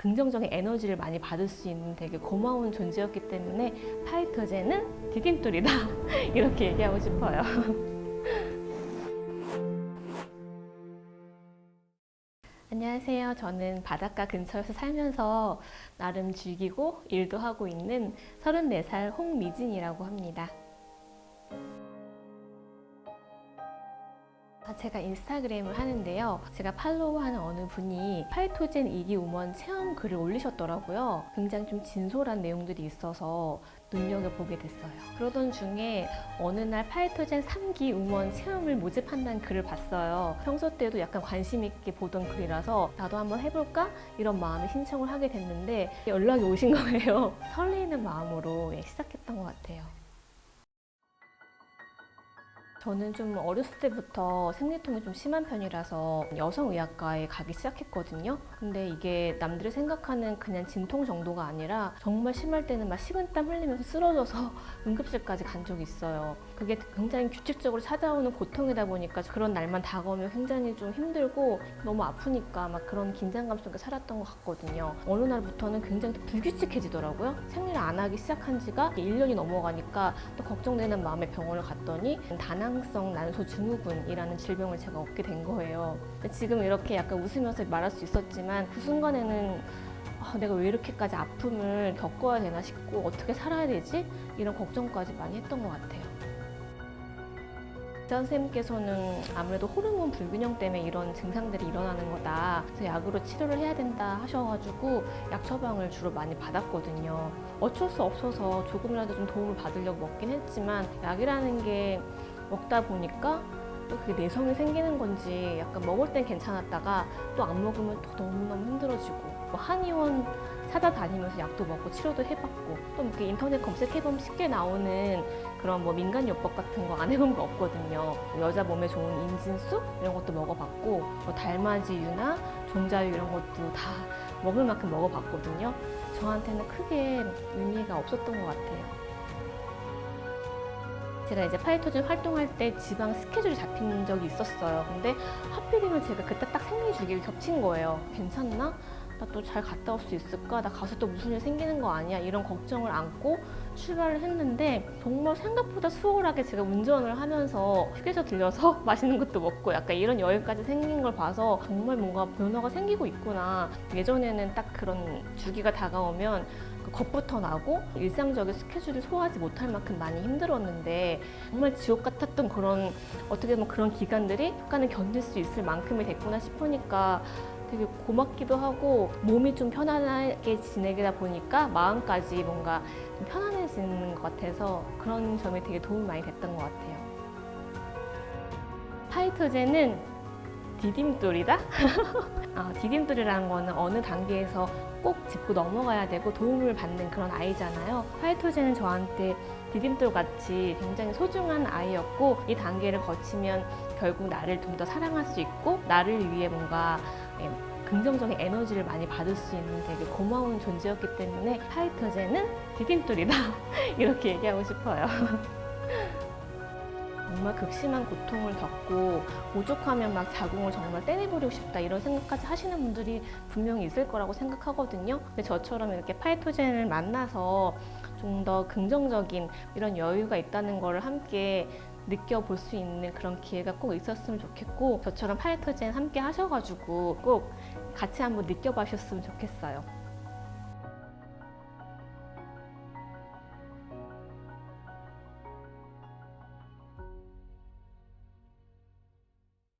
긍정적인 에너지를 많이 받을 수 있는 되게 고마운 존재였기 때문에 파이터제는 디딤돌이다 이렇게 얘기하고 싶어요. 안녕하세요. 저는 바닷가 근처에서 살면서 나름 즐기고 일도 하고 있는 34살 홍미진이라고 합니다. 아, 제가 인스타그램을 하는데요. 제가 팔로우하는 어느 분이 파이토젠 이기 우먼 체험 글을 올리셨더라고요. 굉장히 좀 진솔한 내용들이 있어서 눈여겨보게 됐어요. 그러던 중에 어느 날 파이토젠 3기 우먼 체험을 모집한다는 글을 봤어요. 평소 때도 약간 관심 있게 보던 글이라서 나도 한번 해볼까? 이런 마음에 신청을 하게 됐는데 연락이 오신 거예요. 설레이는 마음으로 예, 시작했던 것 같아요. 저는 좀 어렸을 때부터 생리통이 좀 심한 편이라서 여성의학과에 가기 시작했거든요. 근데 이게 남들이 생각하는 그냥 진통 정도가 아니라 정말 심할 때는 막 식은땀 흘리면서 쓰러져서 응급실까지 간 적이 있어요. 그게 굉장히 규칙적으로 찾아오는 고통이다 보니까 그런 날만 다가오면 굉장히 좀 힘들고 너무 아프니까 막 그런 긴장감 속에 살았던 것 같거든요. 어느 날부터는 굉장히 또 불규칙해지더라고요. 생리를 안 하기 시작한 지가 1년이 넘어가니까 또 걱정되는 마음에 병원을 갔더니 다낭 성 난소 증후군이라는 질병을 제가 얻게 된 거예요. 지금 이렇게 약간 웃으면서 말할 수 있었지만 그 순간에는 아, 내가 왜 이렇게까지 아픔을 겪어야 되나 싶고 어떻게 살아야 되지? 이런 걱정까지 많이 했던 것 같아요. 의사 선생님께서는 아무래도 호르몬 불균형 때문에 이런 증상들이 일어나는 거다. 그래서 약으로 치료를 해야 된다 하셔가지고 약 처방을 주로 많이 받았거든요. 어쩔 수 없어서 조금이라도 좀 도움을 받으려고 먹긴 했지만 약이라는 게 먹다 보니까 또 그게 내성이 생기는 건지 약간 먹을 땐 괜찮았다가 또 안 먹으면 또 너무너무 힘들어지고 뭐 한의원 찾아다니면서 약도 먹고 치료도 해봤고 또 이렇게 인터넷 검색해보면 쉽게 나오는 그런 뭐 민간요법 같은 거 안 해본 거 없거든요. 뭐 여자 몸에 좋은 인진쑥 이런 것도 먹어봤고 뭐 달맞이유나 종자유 이런 것도 다 먹을 만큼 먹어봤거든요. 저한테는 크게 의미가 없었던 것 같아요. 제가 이제 파이터즈 활동할 때 지방 스케줄이 잡힌 적이 있었어요. 근데 하필이면 제가 그때 딱 생리 주기가 겹친 거예요. 괜찮나? 나 또 잘 갔다 올 수 있을까? 나 가서 또 무슨 일 생기는 거 아니야? 이런 걱정을 안고 출발을 했는데 정말 생각보다 수월하게 제가 운전을 하면서 휴게소 들려서 맛있는 것도 먹고 약간 이런 여유까지 생긴 걸 봐서 정말 뭔가 변화가 생기고 있구나. 예전에는 딱 그런 주기가 다가오면 그 겁부터 나고 일상적인 스케줄을 소화하지 못할 만큼 많이 힘들었는데 정말 지옥 같았던 그런 어떻게 보면 그런 기간들이 약간은 견딜 수 있을 만큼이 됐구나 싶으니까 되게 고맙기도 하고 몸이 좀 편안하게 지내다 보니까 마음까지 뭔가 좀 편안해지는 것 같아서 그런 점이 되게 도움이 많이 됐던 것 같아요. 파이터제는 디딤돌이다? 아, 디딤돌이라는 거는 어느 단계에서 꼭 짚고 넘어가야 되고 도움을 받는 그런 아이잖아요. 파이토제는 저한테 디딤돌 같이 굉장히 소중한 아이였고 이 단계를 거치면 결국 나를 좀 더 사랑할 수 있고 나를 위해 뭔가 예, 긍정적인 에너지를 많이 받을 수 있는 되게 고마운 존재였기 때문에 파이터제는 디딤돌이다 이렇게 얘기하고 싶어요. 정말 극심한 고통을 겪고 오죽하면 막 자궁을 정말 떼내버리고 싶다 이런 생각까지 하시는 분들이 분명히 있을 거라고 생각하거든요. 근데 저처럼 이렇게 파이토젠을 만나서 좀 더 긍정적인 이런 여유가 있다는 거를 함께 느껴볼 수 있는 그런 기회가 꼭 있었으면 좋겠고 저처럼 파이토젠 함께 하셔가지고 꼭 같이 한번 느껴보셨으면 좋겠어요.